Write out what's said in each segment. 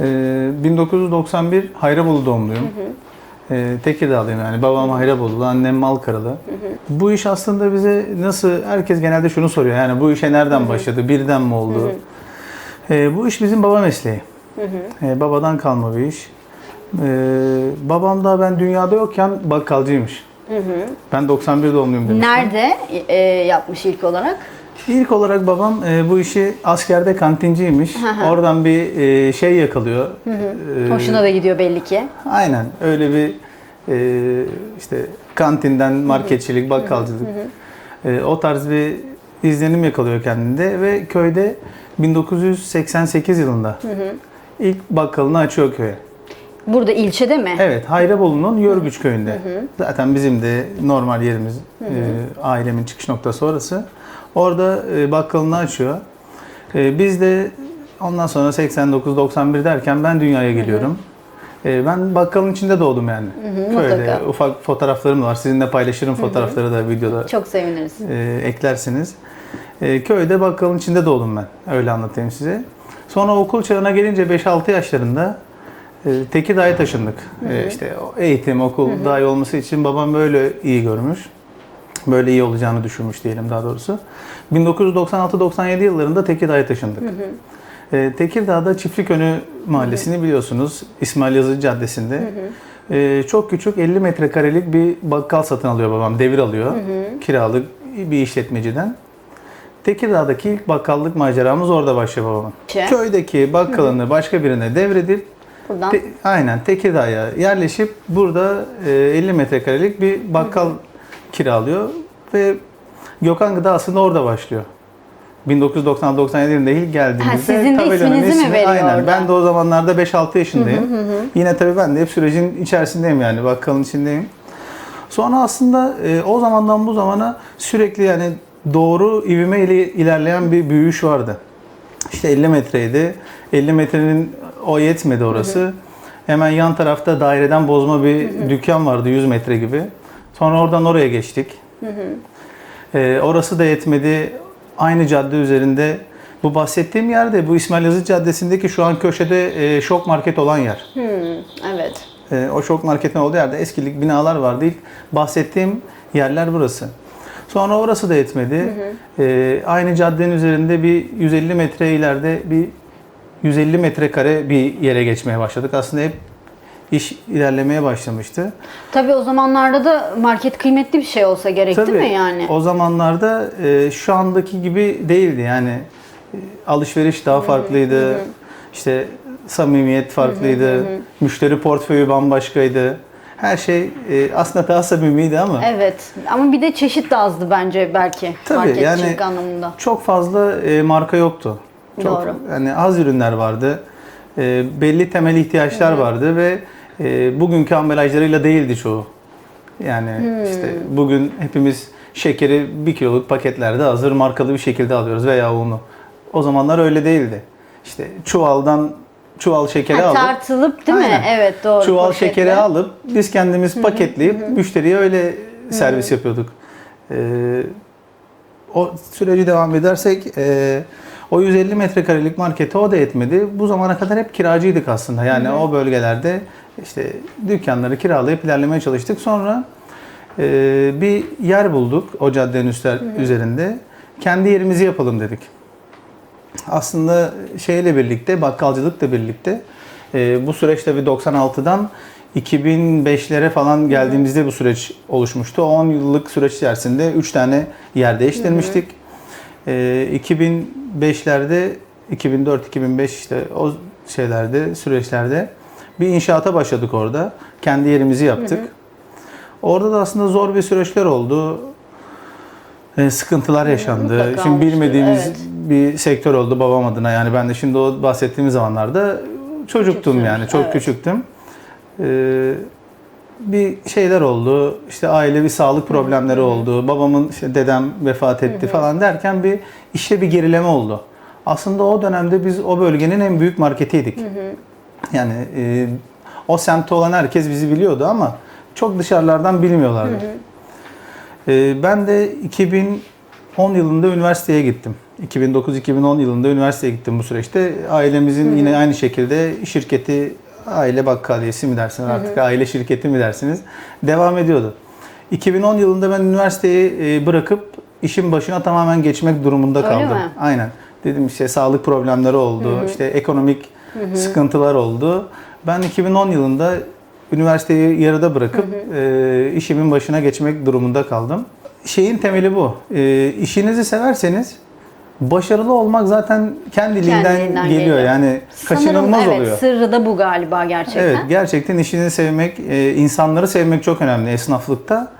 Ee, 1991 Hayrabolu doğumluyum. Ee, Tekirdağlıyım yani. Babam Hayrabolulu, annem Malkaralı. Bu iş aslında bize nasıl, herkes genelde şunu soruyor. Yani bu işe nereden başladı, birden mi oldu? Ee, bu iş bizim baba mesleği. Ee, babadan kalma bir iş. Ee, babam da ben dünyada yokken bakkalcıymış. Ben 91 doğumluyum demiştim. Nerede e, yapmış ilk olarak? İlk olarak babam e, bu işi askerde kantinciymiş. Oradan bir e, şey yakalıyor. Ee, Hoşuna da gidiyor belli ki. Aynen öyle bir e, işte kantinden marketçilik, bakkalcılık e, o tarz bir izlenim yakalıyor kendinde ve köyde 1988 yılında ilk bakkalını açıyor köye. Burada ilçede mi? Evet, Hayrabolu'nun Yörgüç köyünde. Zaten bizim de normal yerimiz, e, ailemin çıkış noktası orası. Orada e, bakkalını açıyor. E, biz de ondan sonra 89-91 derken ben dünyaya geliyorum. E, ben bakkalın içinde doğdum yani. Köyde mutlaka. ufak fotoğraflarım var. Sizinle paylaşırım fotoğrafları da videoda Çok seviniriz. e, eklersiniz. E, köyde bakkalın içinde doğdum ben. Öyle anlatayım size. Sonra okul çağına gelince 5-6 yaşlarında Tekirdağ'a taşındık. E, işte o eğitim, okul daha iyi olması için babam böyle iyi görmüş. Böyle iyi olacağını düşünmüş diyelim daha doğrusu. 1996-97 yıllarında Tekirdağ'a taşındık. E, Tekirdağ'da Çiftlikönü Mahallesi'ni biliyorsunuz. İsmail Yazıcı Caddesi'nde. E, çok küçük 50 metrekarelik bir bakkal satın alıyor babam. Devir alıyor. Kiralık bir işletmeciden. Tekirdağ'daki ilk bakkallık maceramız orada başlıyor babamın. Köydeki bakkalını başka birine devredip Buradan te- aynen Tekirdağ'a yerleşip burada e, 50 metrekarelik bir bakkal kiralıyor ve Gökhan Gıda aslında orada başlıyor. 1990-97 yılında ilk geldiğimizde Ha, sizin de isminizi mi ismi- veriyor Aynen. orada? Ben de o zamanlarda 5-6 yaşındayım. Yine tabii ben de hep sürecin içerisindeyim yani bakkalın içindeyim. Sonra aslında e, o zamandan bu zamana sürekli yani doğru ivme ile ilerleyen bir büyüyüş vardı. İşte 50 metreydi. 50 metrenin o yetmedi orası. Hemen yan tarafta daireden bozma bir dükkan vardı 100 metre gibi. Sonra oradan oraya geçtik. Ee, orası da yetmedi. Aynı cadde üzerinde bu bahsettiğim yerde bu İsmail Yazıcı Caddesi'ndeki şu an köşede e, şok market olan yer. Hmm, evet. E, o şok marketin olduğu yerde eskilik binalar vardı. İlk bahsettiğim yerler burası. Sonra orası da yetmedi. E, aynı caddenin üzerinde bir 150 metre ileride bir 150 metrekare bir yere geçmeye başladık. Aslında hep iş ilerlemeye başlamıştı. Tabii o zamanlarda da market kıymetli bir şey olsa gerek değil mi yani? O zamanlarda e, şu andaki gibi değildi yani e, alışveriş daha farklıydı. İşte samimiyet farklıydı. Müşteri portföyü bambaşkaydı. Her şey e, aslında daha samimiydi ama Evet. Ama bir de çeşit de azdı bence belki Tabii, marketçilik yani- anlamında. çok fazla e, marka yoktu. Çok, Doğru. Yani az ürünler vardı. E, belli temel ihtiyaçlar vardı ve e, bugünkü ambalajlarıyla değildi çoğu. Yani işte bugün hepimiz şekeri bir kiloluk paketlerde hazır markalı bir şekilde alıyoruz veya unu. O zamanlar öyle değildi. İşte çuvaldan çuval şekeri Ha, alıp tartılıp değil mi? Aynen. Evet doğru. çuval poşetle. şekeri alıp biz kendimiz paketleyip müşteriye öyle servis yapıyorduk. Ee, o süreci devam edersek e, o 150 metrekarelik markete o da yetmedi. Bu zamana kadar hep kiracıydık aslında. Yani o bölgelerde işte dükkanları kiralayıp ilerlemeye çalıştık. Sonra e, bir yer bulduk o caddenin üstler, üzerinde. Kendi yerimizi yapalım dedik aslında şeyle birlikte, bakkalcılıkla birlikte e, bu süreç tabii 96'dan 2005'lere falan geldiğimizde bu süreç oluşmuştu. O 10 yıllık süreç içerisinde 3 tane yer değiştirmiştik. E, 2005'lerde, 2004-2005 işte o şeylerde, süreçlerde bir inşaata başladık orada. Kendi yerimizi yaptık. Orada da aslında zor bir süreçler oldu. E, sıkıntılar yaşandı. mutlaka Şimdi olmuştur, bilmediğimiz evet. bir sektör oldu babam adına. Yani ben de şimdi o bahsettiğimiz zamanlarda çocuktum Küçüksünüz, yani. Çok evet. küçüktüm. Ee, bir şeyler oldu. İşte ailevi sağlık problemleri oldu. Babamın işte dedem vefat etti falan derken bir işte bir gerileme oldu. Aslında o dönemde biz o bölgenin en büyük marketiydik. Yani e, o semtte olan herkes bizi biliyordu ama çok dışarılardan bilmiyorlardı. E, ben de 2010 yılında üniversiteye gittim. 2009-2010 yılında üniversiteye gittim bu süreçte. Ailemizin yine aynı şekilde şirketi aile bakkaliyesi mi dersiniz artık aile şirketi mi dersiniz devam ediyordu. 2010 yılında ben üniversiteyi e, bırakıp işin başına tamamen geçmek durumunda Öyle kaldım. mi? Aynen. Dedim işte sağlık problemleri oldu, işte ekonomik sıkıntılar oldu. Ben 2010 yılında üniversiteyi yarıda bırakıp e, işimin başına geçmek durumunda kaldım. Şeyin temeli bu. E, işinizi severseniz başarılı olmak zaten kendiliğinden, Kendiliğinden geliyor. geliyor. Yani kaçınılmaz Sanırım evet oluyor. sırrı da bu galiba gerçekten. Evet, gerçekten işini sevmek, e, insanları sevmek çok önemli esnaflıkta.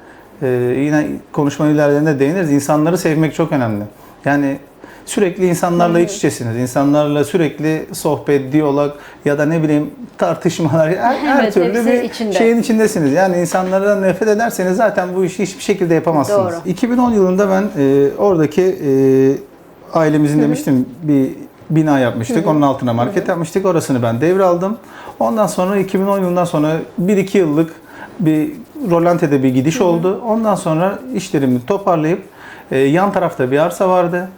E, yine konuşmanın ilerlerinde değiniriz. İnsanları sevmek çok önemli. Yani sürekli insanlarla iç içesiniz. İnsanlarla sürekli sohbet, diyalog ya da ne bileyim tartışmalar, her, her Evet, türlü bir içinde. şeyin içindesiniz. Yani insanlardan nefret ederseniz zaten bu işi hiçbir şekilde yapamazsınız. Doğru. 2010 yılında ben e, oradaki e, ailemizin demiştim bir bina yapmıştık. Onun altına market yapmıştık. Orasını ben devraldım. Ondan sonra 2010 yılından sonra 1-2 yıllık bir rolantede bir gidiş oldu. Ondan sonra işlerimi toparlayıp e, yan tarafta bir arsa vardı.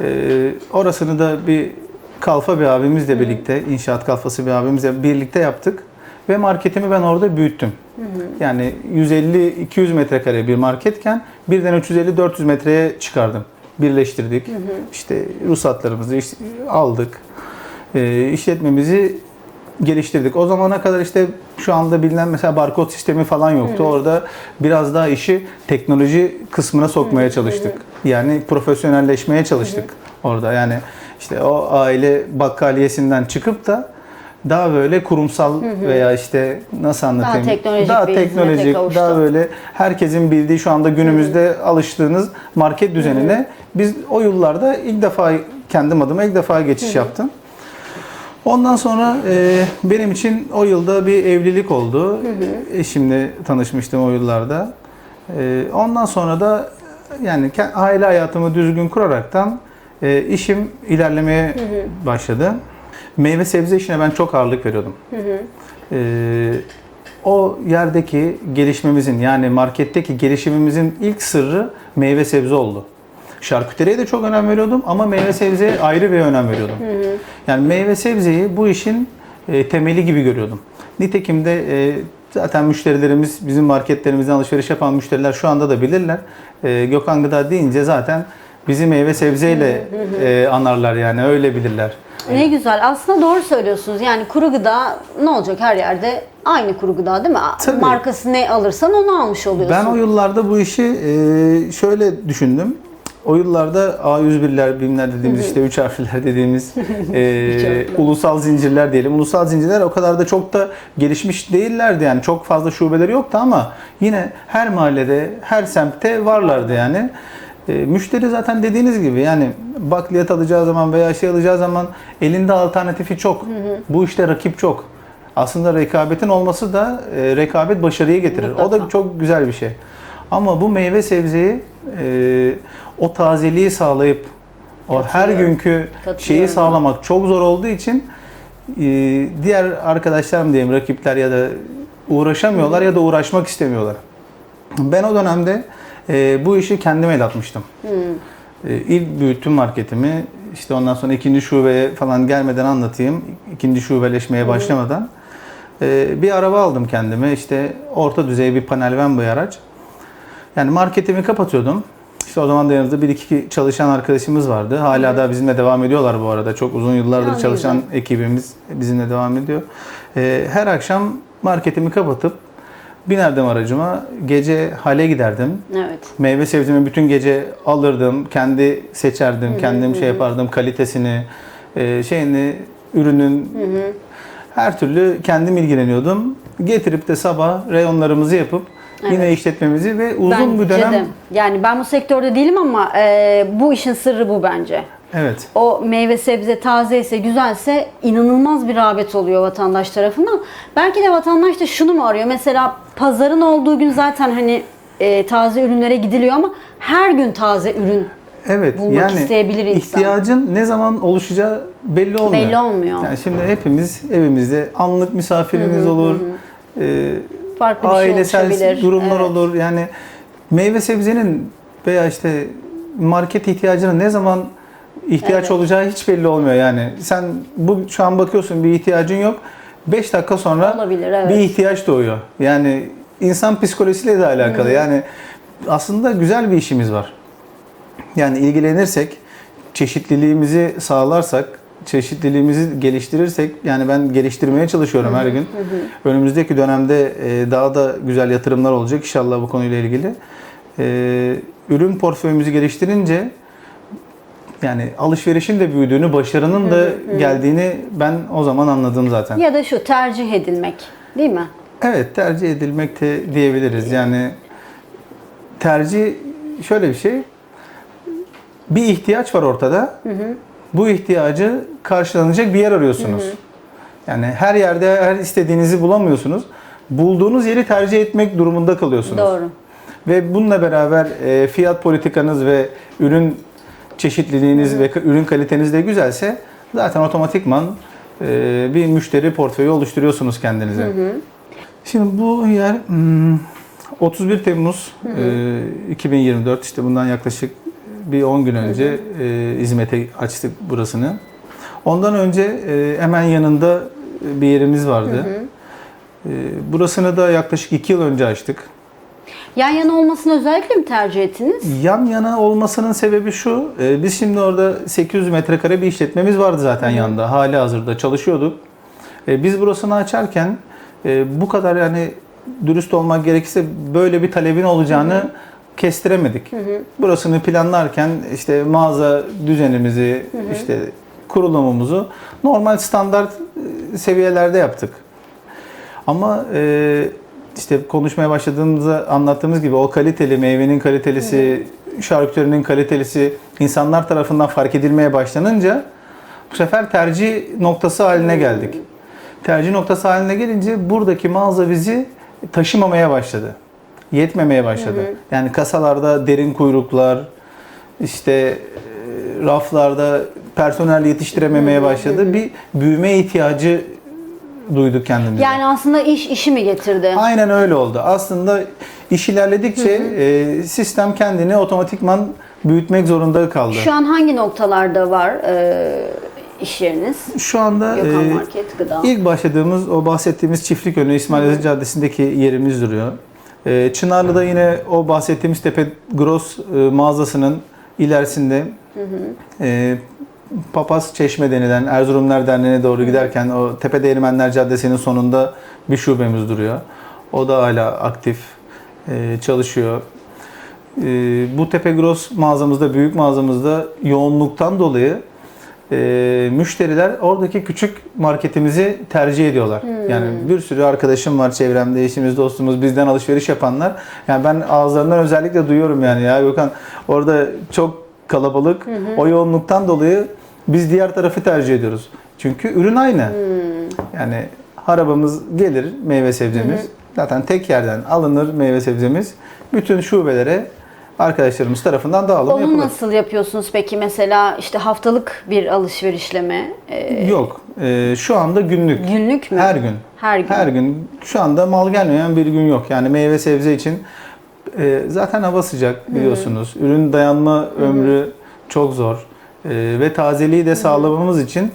E, orasını da bir kalfa bir abimizle birlikte, inşaat kalfası bir abimizle birlikte yaptık. Ve marketimi ben orada büyüttüm. Yani 150-200 metrekare bir marketken birden 350-400 metreye çıkardım. Birleştirdik. İşte ruhsatlarımızı işte aldık. E, işletmemizi geliştirdik. O zamana kadar işte şu anda bilinen mesela barkod sistemi falan yoktu. Orada biraz daha işi teknoloji kısmına sokmaya çalıştık. Yani profesyonelleşmeye çalıştık orada. Yani işte o aile bakkaliyesinden çıkıp da daha böyle kurumsal veya işte nasıl anlatayım? teknolojik daha bir hizmete teknolojik, daha böyle herkesin bildiği şu anda günümüzde alıştığınız market düzenine biz o yıllarda ilk defa kendim adıma ilk defa geçiş yaptım. Ondan sonra e, benim için o yılda bir evlilik oldu. Eşimle tanışmıştım o yıllarda. E, ondan sonra da yani aile hayatımı düzgün kuraraktan e, işim ilerlemeye başladı. Meyve sebze işine ben çok ağırlık veriyordum. E, o yerdeki gelişmemizin yani marketteki gelişimimizin ilk sırrı meyve sebze oldu. Şarküteriye de çok önem veriyordum ama meyve sebzeye ayrı bir önem veriyordum. Yani meyve sebzeyi bu işin e, temeli gibi görüyordum. Nitekim de e, zaten müşterilerimiz, bizim marketlerimizden alışveriş yapan müşteriler şu anda da bilirler. E, Gökhan Gıda deyince zaten bizi meyve sebzeyle e, anarlar yani öyle bilirler. Ne güzel. Aslında doğru söylüyorsunuz. Yani kuru gıda ne olacak her yerde? Aynı kuru gıda değil mi? Tabii. Markası ne alırsan onu almış oluyorsun. Ben o yıllarda bu işi e, şöyle düşündüm. O yıllarda A101'ler, BİM'ler dediğimiz işte üç harfler dediğimiz e, ulusal zincirler diyelim. Ulusal zincirler o kadar da çok da gelişmiş değillerdi yani. Çok fazla şubeleri yoktu ama yine her mahallede, her semtte varlardı yani. E, müşteri zaten dediğiniz gibi yani bakliyat alacağı zaman veya şey alacağı zaman elinde alternatifi çok. Bu işte rakip çok. Aslında rekabetin olması da e, rekabet başarıyı getirir. O da Mutlaka. çok güzel bir şey. Ama bu meyve sebzeyi e, o tazeliği sağlayıp o her günkü şeyi sağlamak çok zor olduğu için e, diğer arkadaşlarım diyeyim rakipler ya da uğraşamıyorlar ya da uğraşmak istemiyorlar. Ben o dönemde e, bu işi kendime el atmıştım. E, ilk büyüttüm marketimi. İşte ondan sonra ikinci şubeye falan gelmeden anlatayım. İkinci şubeleşmeye başlamadan. E, bir araba aldım kendime. İşte orta düzey bir panel van bir araç. Yani marketimi kapatıyordum. İşte o zaman da yanımızda bir iki çalışan arkadaşımız vardı. Hala da bizimle devam ediyorlar bu arada. Çok uzun yıllardır Ya, ne çalışan güzel. ekibimiz bizimle devam ediyor. Ee, her akşam marketimi kapatıp binerdim aracıma. Gece hale giderdim. Evet. Meyve sebzemi bütün gece alırdım. Kendi seçerdim. Kendim şey yapardım. Kalitesini, e, şeyini, ürünün her türlü kendim ilgileniyordum. Getirip de sabah reyonlarımızı yapıp yine işletmemizi ve uzun Bence bir dönem de. Yani ben bu sektörde değilim ama e, bu işin sırrı bu bence. evet O meyve sebze taze ise güzelse inanılmaz bir rağbet oluyor vatandaş tarafından. Belki de vatandaş da şunu mu arıyor? Mesela pazarın olduğu gün zaten hani e, taze ürünlere gidiliyor ama her gün taze ürün Evet bulmak yani isteyebilir insan. ihtiyacın ne zaman oluşacağı belli olmuyor. Belli olmuyor. Yani şimdi hepimiz evimizde anlık misafiriniz olur. e, farklı bir şey ailesel oluşabilir. durumlar Evet. olur. Yani meyve sebzenin veya işte market ihtiyacını ne zaman ihtiyaç Evet. olacağı hiç belli olmuyor yani. Sen bu şu an bakıyorsun bir ihtiyacın yok. 5 dakika sonra Olabilir, evet. bir ihtiyaç doğuyor. Yani insan psikolojisiyle de alakalı. Yani aslında güzel bir işimiz var. Yani ilgilenirsek, çeşitliliğimizi sağlarsak, çeşitliliğimizi geliştirirsek, yani ben geliştirmeye çalışıyorum her gün. Önümüzdeki dönemde e, daha da güzel yatırımlar olacak inşallah bu konuyla ilgili. E, Ürün portföyümüzü geliştirince yani alışverişin de büyüdüğünü, başarının da geldiğini ben o zaman anladım zaten. Ya da şu tercih edilmek değil mi? Evet tercih edilmek de diyebiliriz. Yani tercih şöyle bir şey. Bir ihtiyaç var ortada. Bu ihtiyacı karşılanacak bir yer arıyorsunuz. Yani her yerde her istediğinizi bulamıyorsunuz. Bulduğunuz yeri tercih etmek durumunda kalıyorsunuz. Doğru. Ve bununla beraber e, fiyat politikanız ve ürün çeşitliliğiniz ve ürün kaliteniz de güzelse zaten otomatikman e, bir müşteri portföyü oluşturuyorsunuz kendinize. Şimdi bu yer hmm, 31 Temmuz e, 2024 işte bundan yaklaşık bir 10 gün önce e, hizmete açtık burasını. Ondan önce e, hemen yanında bir yerimiz vardı. E, burasını da yaklaşık 2 yıl önce açtık. Yan yana olmasını özellikle mi tercih ettiniz? Yan yana olmasının sebebi şu. e, Biz şimdi orada 800 metrekare bir işletmemiz vardı zaten yanında. Hali hazırda çalışıyorduk. E, Biz burasını açarken e, bu kadar yani dürüst olmak gerekirse böyle bir talebin olacağını kestiremedik. Burasını planlarken işte mağaza düzenimizi, işte kurulumumuzu normal standart e, seviyelerde yaptık. Ama e, işte konuşmaya başladığımızda anlattığımız gibi o kaliteli meyvenin kalitelisi, şarküterinin kalitelisi insanlar tarafından fark edilmeye başlanınca bu sefer tercih noktası haline geldik. Tercih noktası haline gelince buradaki mağaza bizi taşımamaya başladı. Yetmemeye başladı. Yani kasalarda derin kuyruklar, işte e, raflarda personel yetiştirememeye başladı. Bir büyüme ihtiyacı duyduk kendimize. Yani aslında iş işi mi getirdi? Aynen öyle oldu. Aslında iş ilerledikçe e, sistem kendini otomatikman büyütmek zorunda kaldı. Şu an hangi noktalarda var e, iş yeriniz? Şu anda e, Market, Gıda. ilk başladığımız o bahsettiğimiz çiftlik önü İsmail Aziz Caddesi'ndeki yerimiz duruyor. E, Çınarlı'da yine o bahsettiğimiz Tepe Gross e, mağazasının ilerisinde e, Papaz Çeşme denilen Erzurumlar Derneği'ne doğru giderken o Tepe Değirmenler Caddesi'nin sonunda bir şubemiz duruyor. O da hala aktif e, çalışıyor. E, bu Tepe Gross mağazamızda, büyük mağazamızda yoğunluktan dolayı e, müşteriler oradaki küçük marketimizi tercih ediyorlar. Yani bir sürü arkadaşım var çevremde, eşimiz, dostumuz, bizden alışveriş yapanlar. Yani ben ağızlarından özellikle duyuyorum yani ya Gökhan orada çok kalabalık. O yoğunluktan dolayı biz diğer tarafı tercih ediyoruz. Çünkü ürün aynı. Yani arabamız gelir meyve sebzemiz. Zaten tek yerden alınır meyve sebzemiz. Bütün şubelere arkadaşlarımız tarafından dağılım Onu yapılır. nasıl yapıyorsunuz peki? Mesela işte haftalık bir alışverişle mi? E, Yok. e, şu anda günlük. günlük mü? Her gün. Her gün. Her gün. Şu anda mal gelmeyen bir gün yok. Yani meyve sebze için e, zaten hava sıcak biliyorsunuz. Ürün dayanma ömrü çok zor. E, ve tazeliği de sağlamamız için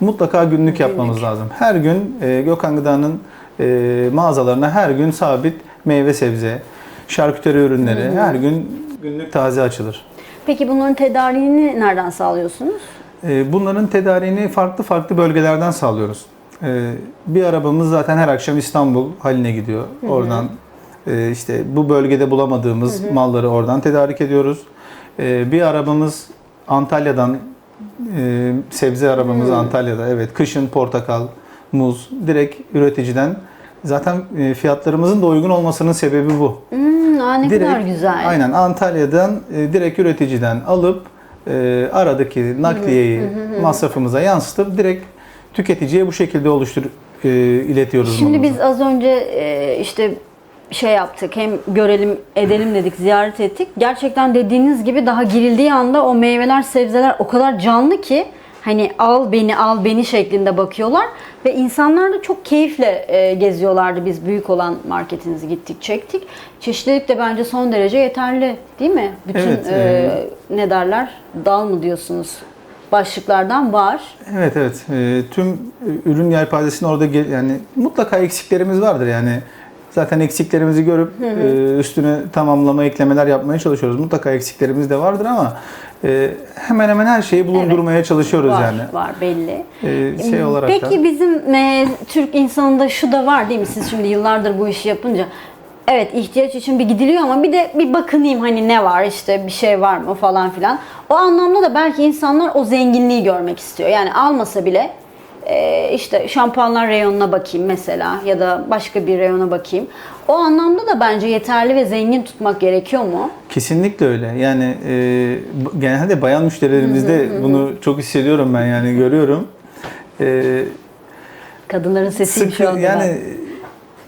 mutlaka günlük yapmamız lazım. Her gün e, Gökhan Gıda'nın e, mağazalarına her gün sabit meyve sebze, şarküteri ürünleri her gün günlük taze açılır. Peki bunların tedariğini nereden sağlıyorsunuz? E, Bunların tedariğini farklı farklı bölgelerden sağlıyoruz. E, Bir arabamız zaten her akşam İstanbul haline gidiyor. Oradan e, işte bu bölgede bulamadığımız malları oradan tedarik ediyoruz. E, Bir arabamız Antalya'dan e, sebze arabamız Antalya'da. Evet, kışın portakal, muz direkt üreticiden. Zaten e, fiyatlarımızın da uygun olmasının sebebi bu. Hmm, aa, ne kadar güzel. Aynen Antalya'dan e, direkt üreticiden alıp e, aradaki nakliyeyi masrafımıza yansıtıp direkt tüketiciye bu şekilde oluştur e, iletiyoruz. Şimdi malımızı. biz az önce e, işte şey yaptık hem görelim edelim dedik ziyaret ettik. Gerçekten dediğiniz gibi daha girildiği anda o meyveler sebzeler o kadar canlı ki hani al beni al beni şeklinde bakıyorlar ve insanlar da çok keyifle e, geziyorlardı biz büyük olan marketinizi gittik çektik. Çeşitlilik de bence son derece yeterli değil mi? Bütün Evet, e, ne derler dal mı diyorsunuz? başlıklardan var. Evet evet. Ee, tüm ürün yelpazesini orada yani mutlaka eksiklerimiz vardır yani. Zaten eksiklerimizi görüp e, üstüne tamamlama eklemeler yapmaya çalışıyoruz. Mutlaka eksiklerimiz de vardır ama e, hemen hemen her şeyi bulundurmaya çalışıyoruz Var, yani. var belli. E, şey olarak da. Peki bizim e, Türk insanında şu da var değil mi? Siz şimdi yıllardır bu işi yapınca evet ihtiyaç için bir gidiliyor ama bir de bir bakınayım hani ne var işte bir şey var mı falan filan. O anlamda da belki insanlar o zenginliği görmek istiyor. Yani almasa bile e, işte şampuanlar reyonuna bakayım mesela ya da başka bir reyona bakayım. O anlamda da bence yeterli ve zengin tutmak gerekiyor mu? Kesinlikle öyle. Yani e, genelde bayan müşterilerimizde bunu çok hissediyorum ben yani görüyorum. E, Kadınların sesiyim sık şu anda. yani ben.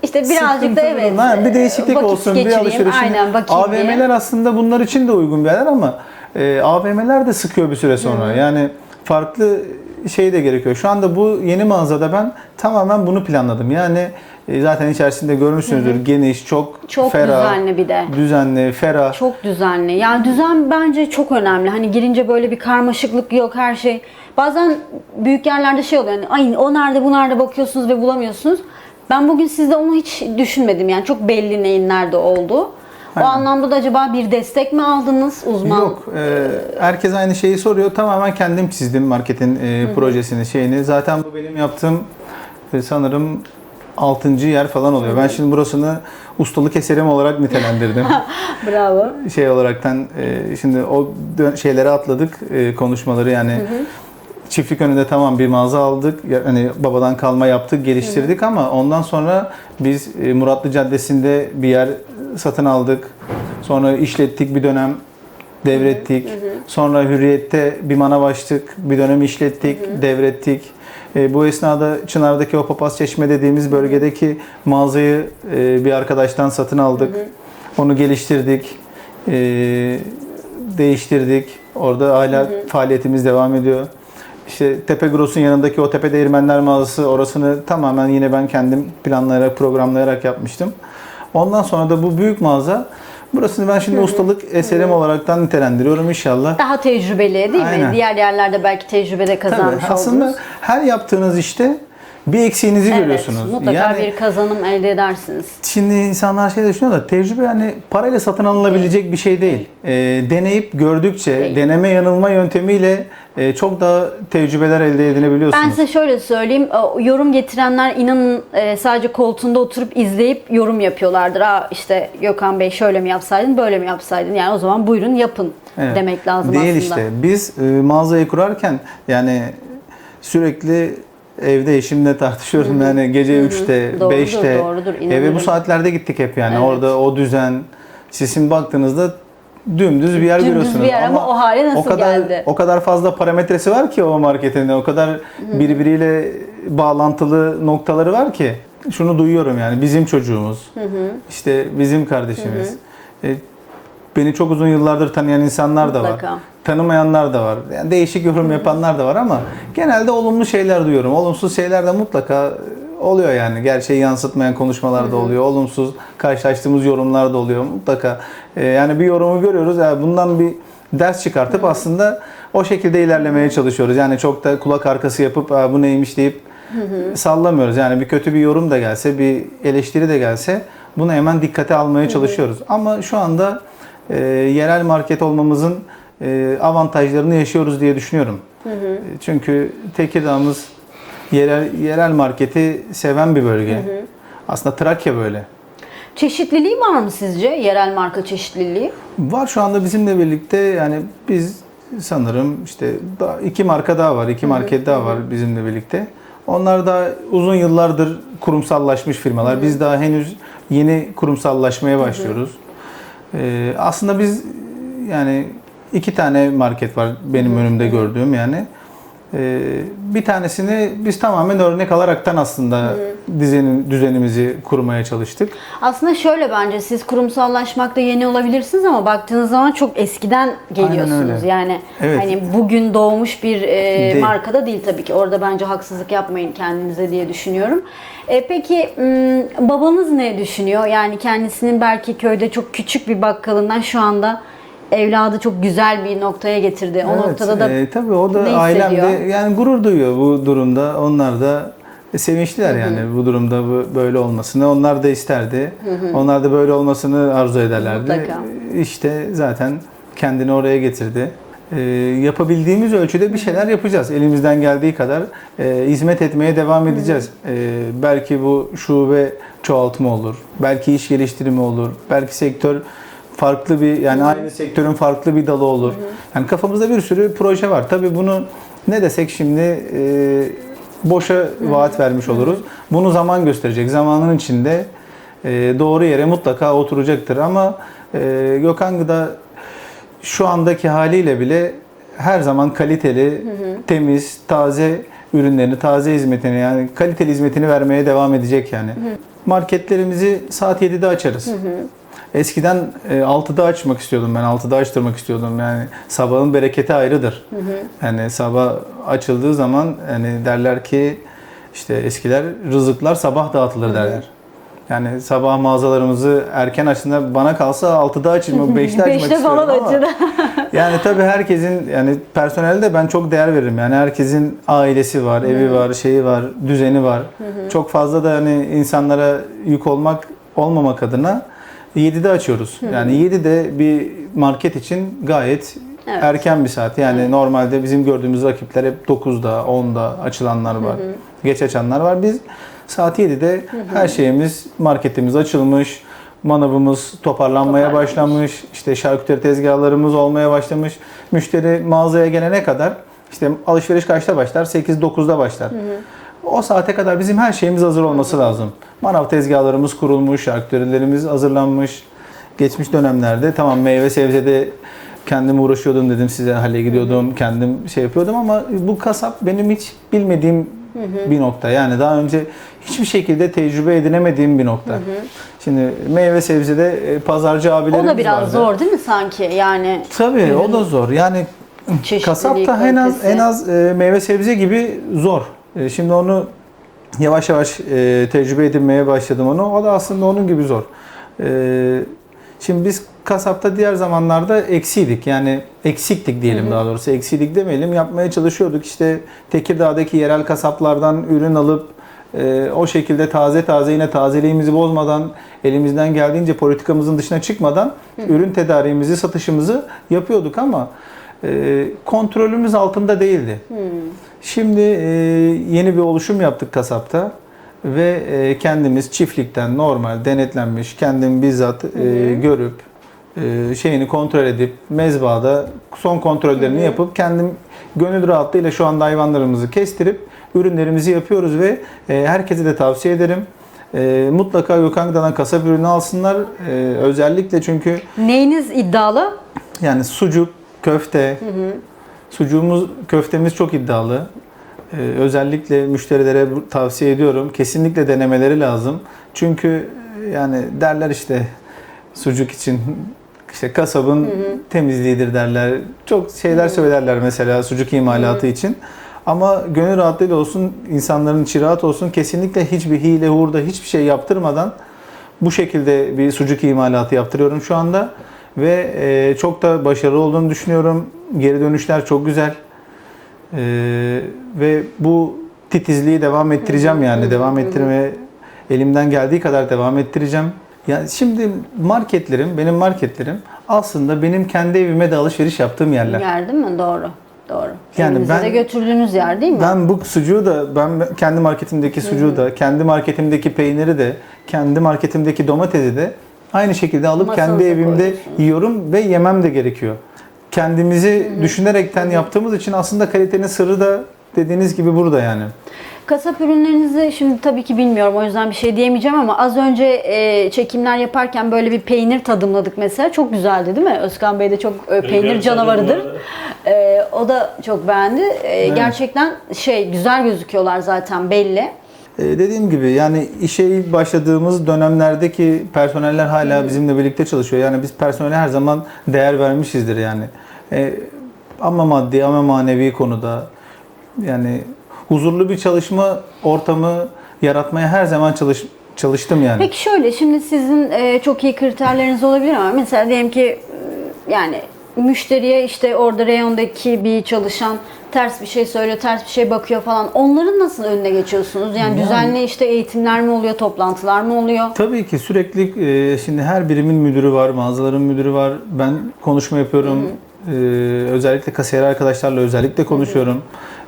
İşte birazcık da evet. durumlar. bir değişiklik vakit olsun, bir alışveriş. Aynen AVM'ler diye. aslında bunlar için de uygun bir yerler ama e, AVM'ler de sıkıyor bir süre sonra. Yani farklı şey de gerekiyor. Şu anda bu yeni mağazada ben tamamen bunu planladım. Yani e, zaten içerisinde görmüşsünüzdür. Geniş, çok, Çok ferah, düzenli bir de. düzenli, ferah. Çok düzenli. Yani düzen bence çok önemli. Hani girince böyle bir karmaşıklık yok her şey. Bazen büyük yerlerde şey oluyor. Yani, Ay o nerede bu nerede bakıyorsunuz ve bulamıyorsunuz. Ben bugün sizde onu hiç düşünmedim. Yani çok belli neyin nerede olduğu. Aynen. O anlamda da acaba bir destek mi aldınız uzman? Yok. e, herkes aynı şeyi soruyor. Tamamen kendim çizdim marketin e, projesini, şeyini. Zaten bu benim yaptığım e, sanırım 6. yer falan oluyor. Ben şimdi burasını ustalık eserim olarak nitelendirdim. Bravo. şey olaraktan e, şimdi o şeyleri atladık e, konuşmaları yani çiftlik önünde tamam bir mağaza aldık hani babadan kalma yaptık geliştirdik ama ondan sonra biz e, Muratlı Caddesi'nde bir yer satın aldık. Sonra işlettik bir dönem devrettik. Sonra Hürriyet'te bir manav açtık bir dönem işlettik devrettik. E, bu esnada Çınar'daki o papaz çeşme dediğimiz bölgedeki mağazayı e, bir arkadaştan satın aldık. Onu geliştirdik e, değiştirdik. Orada hala faaliyetimiz devam ediyor. İşte Tepe Gross'un yanındaki o Tepe Değirmenler mağazası orasını tamamen yine ben kendim planlayarak, programlayarak yapmıştım. Ondan sonra da bu büyük mağaza burasını ben şimdi ustalık eserim olaraktan nitelendiriyorum inşallah. Daha tecrübeli değil mi? Aynen. Diğer yerlerde belki tecrübede Tabii, kazanmış aslında oldunuz. her yaptığınız işte bir eksiğinizi Evet, görüyorsunuz. mutlaka Yani bir kazanım elde edersiniz. Şimdi insanlar şey düşünüyor da tecrübe yani parayla satın alınabilecek bir şey değil. Ee, deneyip gördükçe, Değil. deneme yanılma yöntemiyle e, çok daha tecrübeler elde edinebiliyorsunuz. Ben size şöyle söyleyeyim. Yorum getirenler inanın e, sadece koltuğunda oturup izleyip yorum yapıyorlardır. Aa işte Gökhan Bey şöyle mi yapsaydın, böyle mi yapsaydın? Yani o zaman buyurun yapın Evet. demek lazım Değil aslında. işte. Biz e, mağazayı kurarken yani sürekli evde eşimle tartışıyorum yani gece 3'te, Doğrudur, 5'te doğrudur, eve inanırım. bu saatlerde gittik hep yani. Evet. Orada o düzen sizin baktığınızda dümdüz bir yer Dümdüz görüyorsunuz. bir yer ama o hale nasıl o kadar, geldi? O kadar fazla parametresi var ki o marketin. O kadar birbiriyle bağlantılı noktaları var ki. Şunu duyuyorum yani bizim çocuğumuz. işte bizim kardeşimiz. E, beni çok uzun yıllardır tanıyan insanlar da var. Mutlaka. Tanımayanlar da var. Yani değişik yorum yapanlar da var ama genelde olumlu şeyler duyuyorum. Olumsuz şeyler de mutlaka oluyor yani. Gerçeği yansıtmayan konuşmalar da oluyor. Olumsuz karşılaştığımız yorumlar da oluyor mutlaka. E, yani bir yorumu görüyoruz. Yani bundan bir ders çıkartıp aslında o şekilde ilerlemeye çalışıyoruz. Yani çok da kulak arkası yapıp "Aa, bu neymiş deyip sallamıyoruz. Yani bir kötü bir yorum da gelse, bir eleştiri de gelse bunu hemen dikkate almaya çalışıyoruz. Ama şu anda e, yerel market olmamızın e, avantajlarını yaşıyoruz diye düşünüyorum. E, Çünkü Tekirdağ'ımız yerel yerel marketi seven bir bölge. Aslında Trakya böyle. Çeşitliliği var mı sizce? Yerel marka çeşitliliği. Var şu anda bizimle birlikte yani biz sanırım işte iki marka daha var, iki market daha var bizimle birlikte. Onlar da uzun yıllardır kurumsallaşmış firmalar. Biz daha henüz yeni kurumsallaşmaya başlıyoruz. Ee, aslında biz yani iki tane market var benim önümde gördüğüm yani. Ee, bir tanesini biz tamamen örnek alaraktan aslında düzenin, düzenimizi kurmaya çalıştık. Aslında şöyle bence siz kurumsallaşmakta yeni olabilirsiniz ama baktığınız zaman çok eskiden geliyorsunuz. Yani Evet. hani bugün doğmuş bir e, Değil. markada değil tabii ki. Orada bence haksızlık yapmayın kendinize diye düşünüyorum. E, peki babanız ne düşünüyor? Yani kendisinin belki köyde çok küçük bir bakkalından şu anda evladı çok güzel bir noktaya getirdi. O Evet, noktada da e, tabii o da ne ailem de hissediyor? yani gurur duyuyor bu durumda. Onlar da sevinçliler yani bu durumda bu böyle olmasını. Onlar da isterdi. Onlar da böyle olmasını arzu ederlerdi. Mutlaka. İşte zaten kendini oraya getirdi. E, yapabildiğimiz ölçüde bir şeyler yapacağız. Elimizden geldiği kadar e, hizmet etmeye devam edeceğiz. E, belki bu şube çoğaltma olur. Belki iş geliştirme olur. Belki sektör farklı bir yani aynı sektörün farklı bir dalı olur. Yani kafamızda bir sürü proje var. Tabii bunu ne desek şimdi e, boşa vaat vermiş oluruz. Bunu zaman gösterecek. Zamanın içinde e, doğru yere mutlaka oturacaktır ama e, Gökhan Gıda şu andaki haliyle bile her zaman kaliteli, temiz, taze ürünlerini, taze hizmetini yani kaliteli hizmetini vermeye devam edecek yani. Marketlerimizi saat 7'de açarız. Eskiden e, 6'da açmak istiyordum ben. 6'da açtırmak istiyordum. Yani sabahın bereketi ayrıdır. Yani sabah açıldığı zaman hani derler ki işte eskiler rızıklar sabah dağıtılır derler. Yani sabah mağazalarımızı erken açtığında bana kalsa 6'da açayım, 5'te açmak Beşte istiyorum falan ama açıldı. yani tabii herkesin yani personelde ben çok değer veririm. Yani herkesin ailesi var, evi var, şeyi var, düzeni var. Çok fazla da hani insanlara yük olmak olmamak adına 7'de açıyoruz. Yani 7'de bir market için gayet Evet. erken bir saat. Yani normalde bizim gördüğümüz rakipler hep 9'da, 10'da açılanlar var. Geç açanlar var. Biz saat 7'de her şeyimiz marketimiz açılmış. Manavımız toparlanmaya Toparlanmış. başlamış. İşte şarküteri tezgahlarımız olmaya başlamış. Müşteri mağazaya gelene kadar işte alışveriş kaçta başlar? 8-9'da başlar. O saate kadar bizim her şeyimiz hazır olması lazım. Manav tezgahlarımız kurulmuş, şarküterilerimiz hazırlanmış. Geçmiş dönemlerde tamam meyve sebzede kendim uğraşıyordum dedim size hale gidiyordum, kendim şey yapıyordum ama bu kasap benim hiç bilmediğim bir nokta. Yani daha önce hiçbir şekilde tecrübe edinemediğim bir nokta. Şimdi meyve sebzede e, pazarcı abilerimiz O da biraz vardı. zor değil mi sanki? Yani Tabii o da zor. Yani Çeşitliliği, kasapta en az en az e, meyve sebze gibi zor. E, şimdi onu yavaş yavaş e, tecrübe edinmeye başladım onu. O da aslında onun gibi zor. E, şimdi biz kasapta diğer zamanlarda eksiydik. Yani eksiktik diyelim daha doğrusu. Eksiydik demeyelim. Yapmaya çalışıyorduk. İşte Tekirdağ'daki yerel kasaplardan ürün alıp e, o şekilde taze taze yine tazeliğimizi bozmadan elimizden geldiğince politikamızın dışına çıkmadan ürün tedariğimizi, satışımızı yapıyorduk ama e, kontrolümüz altında değildi. Şimdi e, yeni bir oluşum yaptık kasapta ve e, kendimiz çiftlikten normal denetlenmiş, kendim bizzat e, görüp e, şeyini kontrol edip mezbada son kontrollerini yapıp kendim gönül rahatlığıyla şu anda hayvanlarımızı kestirip ürünlerimizi yapıyoruz ve herkese de tavsiye ederim. E, mutlaka Gökhan Gıda'dan kasap ürünü alsınlar. E, özellikle çünkü neyiniz iddialı? yani sucuk, köfte, sucuğumuz, köftemiz çok iddialı. Ee, özellikle müşterilere tavsiye ediyorum. Kesinlikle denemeleri lazım. Çünkü e, yani derler işte sucuk için işte kasabın temizliğidir derler. Çok şeyler söylerler mesela sucuk imalatı için. Ama gönül rahatlığıyla olsun, insanların içi rahat olsun. Kesinlikle hiçbir hile, hurda, hiçbir şey yaptırmadan bu şekilde bir sucuk imalatı yaptırıyorum şu anda. Ve e, çok da başarılı olduğunu düşünüyorum. Geri dönüşler çok güzel. E, ve bu titizliği devam ettireceğim yani. Devam ettirmeye elimden geldiği kadar devam ettireceğim. Yani şimdi marketlerim, benim marketlerim aslında benim kendi evime de alışveriş yaptığım yerler. Yer değil mi? Doğru. Doğru. Yani ben- de götürdüğünüz yer değil mi? Ben bu sucuğu da, ben kendi marketimdeki sucuğu da, kendi marketimdeki peyniri de, kendi marketimdeki domatesi de aynı şekilde alıp Masanıza kendi evimde koyuyorsunuz. yiyorum ve yemem de gerekiyor. Kendimizi düşünerekten yaptığımız için aslında kalitenin sırrı da dediğiniz gibi burada yani. Kasap ürünlerinizi şimdi tabii ki bilmiyorum o yüzden bir şey diyemeyeceğim ama az önce e, çekimler yaparken böyle bir peynir tadımladık mesela. Çok güzeldi değil mi? Özkan Bey de çok e, peynir canavarıdır. E, o da çok beğendi. E, Gerçekten şey güzel gözüküyorlar zaten belli. Ee, dediğim gibi yani işe ilk başladığımız dönemlerdeki personeller hala bizimle birlikte çalışıyor. Yani biz personele her zaman değer vermişizdir yani. Ee, ama maddi ama manevi konuda yani huzurlu bir çalışma ortamı yaratmaya her zaman çalış çalıştım yani. Peki şöyle şimdi sizin e, çok iyi kriterleriniz olabilir ama mesela diyelim ki e, yani müşteriye işte orada reyondaki bir çalışan ters bir şey söylüyor, ters bir şey bakıyor falan. Onların nasıl önüne geçiyorsunuz? Yani, Yani- düzenli işte eğitimler mi oluyor, toplantılar mı oluyor? Tabii ki sürekli e, şimdi her birimin müdürü var, mağazaların müdürü var. Ben konuşma yapıyorum. E, özellikle kasiyer arkadaşlarla özellikle konuşuyorum.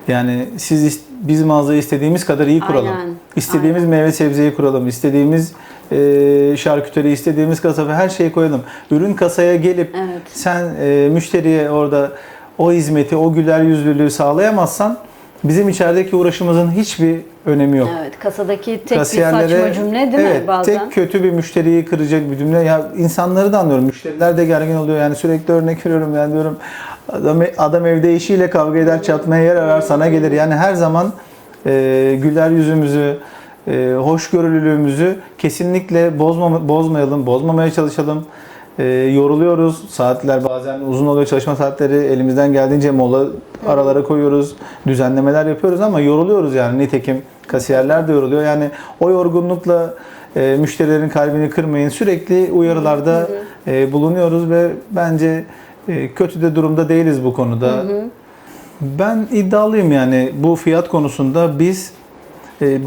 Yani siz biz mağazayı istediğimiz kadar iyi kuralım. Aynen, İstediğimiz meyve sebzeyi kuralım. İstediğimiz e, şarküteri, istediğimiz kasaba her şeyi koyalım. Ürün kasaya gelip Evet. sen e, müşteriye orada o hizmeti, o güler yüzlülüğü sağlayamazsan bizim içerideki uğraşımızın hiçbir önemi yok Evet, kasadaki tek bir saçma cümle değil evet, mi bazen? tek kötü bir müşteriyi kıracak bir cümle. Ya insanları da anlıyorum. Müşteriler de gergin oluyor. Yani sürekli örnek veriyorum. Yani diyorum adam, adam evde eşiyle kavga eder, çatmaya yer arar, sana gelir. Yani her zaman e, güler yüzümüzü, e, hoşgörülülüğümüzü kesinlikle bozmama, bozmayalım, bozmamaya çalışalım. E, yoruluyoruz. Saatler bazen uzun oluyor çalışma saatleri. Elimizden geldiğince mola aralara koyuyoruz. Düzenlemeler yapıyoruz ama yoruluyoruz yani. Nitekim kasiyerler de yoruluyor. Yani o yorgunlukla e, müşterilerin kalbini kırmayın. Sürekli uyarılarda e, bulunuyoruz ve bence e, kötü de durumda değiliz bu konuda. Ben iddialıyım yani bu fiyat konusunda biz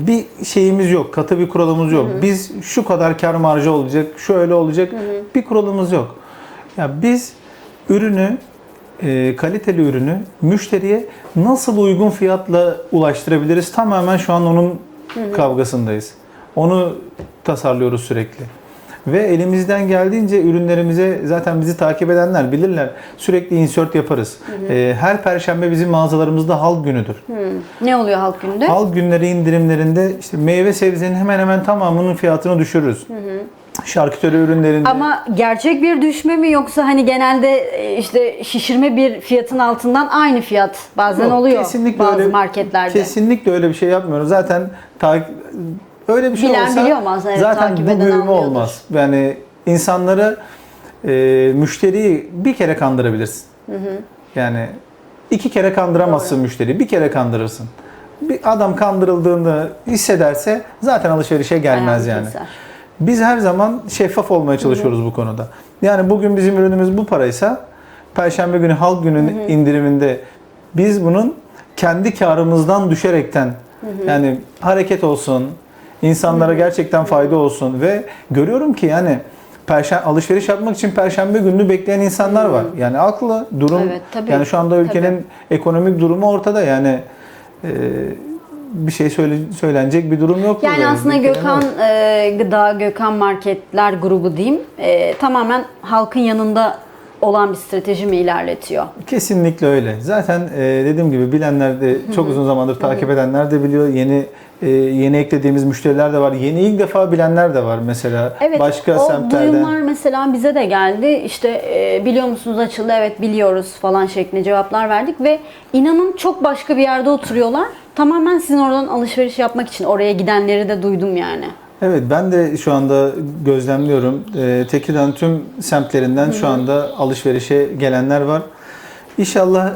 bir şeyimiz yok, katı bir kuralımız yok. Biz şu kadar kar marjı olacak, şöyle olacak bir kuralımız yok. Ya biz ürünü e, kaliteli ürünü müşteriye nasıl uygun fiyatla ulaştırabiliriz? Tamamen şu an onun kavgasındayız. Onu tasarlıyoruz sürekli. Ve elimizden geldiğince ürünlerimize zaten bizi takip edenler bilirler. Sürekli insert yaparız. E, her perşembe bizim mağazalarımızda halk günüdür. Ne oluyor halk günde? Halk günleri indirimlerinde işte meyve sebzenin hemen hemen tamamının fiyatını düşürürüz. Şarküteri ürünlerinde. Ama gerçek bir düşme mi yoksa hani genelde e, işte şişirme bir fiyatın altından aynı fiyat bazen Yok, oluyor kesinlikle bazı öyle, marketlerde. Kesinlikle öyle bir şey yapmıyoruz. Zaten ta- öyle bir şey Bilen olsa biliyor evet, zaten takip bu eden büyüme anlıyordur. olmaz. Yani insanları e, müşteriyi bir kere kandırabilirsin. Yani iki kere kandıramazsın müşteriyi. Bir kere kandırırsın. Bir adam kandırıldığını hissederse zaten alışverişe gelmez Ayağını yani. keser. Biz her zaman şeffaf olmaya çalışıyoruz bu konuda. Yani bugün bizim ürünümüz bu paraysa Perşembe günü halk günün indiriminde biz bunun kendi karımızdan düşerekten yani hareket olsun, insanlara gerçekten fayda olsun ve görüyorum ki yani Perşembe alışveriş yapmak için Perşembe gününü bekleyen insanlar var. Yani aklı durum Evet, tabii. yani şu anda ülkenin ekonomik durumu ortada yani e, bir şey söyle, söylenecek bir durum yok. Yani aslında kelime Gökhan e, Gıda, Gökhan Marketler grubu diyeyim e, tamamen halkın yanında olan bir strateji mi ilerletiyor? Kesinlikle öyle. Zaten e, dediğim gibi bilenler de çok uzun zamandır takip edenler de biliyor. Yeni e, yeni eklediğimiz müşteriler de var. Yeni ilk defa bilenler de var mesela. Evet, Başka o semtlerden. duyumlar mesela bize de geldi. İşte e, biliyor musunuz açıldı, evet biliyoruz falan şeklinde cevaplar verdik ve inanın çok başka bir yerde oturuyorlar. Tamamen sizin oradan alışveriş yapmak için oraya gidenleri de duydum yani. Evet ben de şu anda gözlemliyorum. E, Tekirdağ'ın tüm semtlerinden şu anda alışverişe gelenler var. İnşallah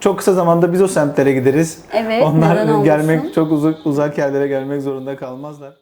çok kısa zamanda biz o semtlere gideriz. Evet, Onlar olmasın? gelmek çok uzak uzak yerlere gelmek zorunda kalmazlar.